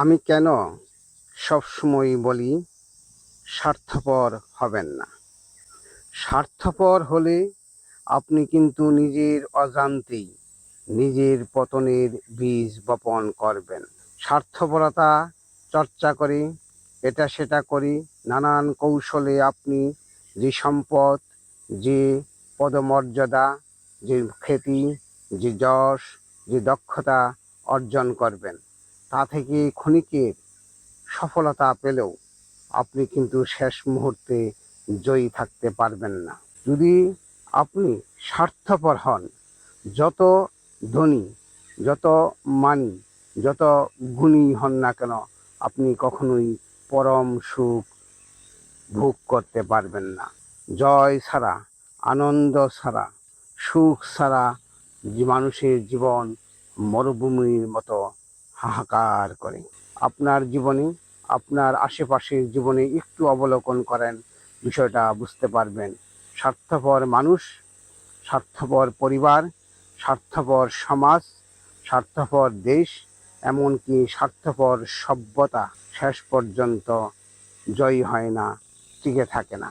আমি কেন সবসময় বলি স্বার্থপর হবেন না। স্বার্থপর হলে আপনি কিন্তু নিজের অজান্তেই নিজের পতনের বীজ বপন করবেন। স্বার্থপরতা চর্চা করে, এটা সেটা করি নানান কৌশলে আপনি যে সম্পদ, যে পদমর্যাদা, যে খ্যাতি, যে যশ, যে দক্ষতা অর্জন করবেন। তা থেকে ক্ষণিকের সফলতা পেলেও আপনি কিন্তু শেষ মুহূর্তে জয়ী থাকতে পারবেন না। যদি আপনি স্বার্থপর হন, যত ধনী, যত মানি, যত গুণী হন না কেন, আপনি কখনোই পরম সুখ ভোগ করতে পারবেন না। জয় ছাড়া, আনন্দ ছাড়া, সুখ ছাড়া মানুষের জীবন মরুভূমির মতো হাহাকার করে। আপনার জীবনে, আপনার আশেপাশের জীবনে একটু অবলোকন করেন, বিষয়টা বুঝতে পারবেন। স্বার্থপর মানুষ, স্বার্থপর পরিবার, স্বার্থপর সমাজ, স্বার্থপর দেশ, এমনকি স্বার্থপর সভ্যতা শেষ পর্যন্ত জয়ী হয় না, টিকে থাকে না।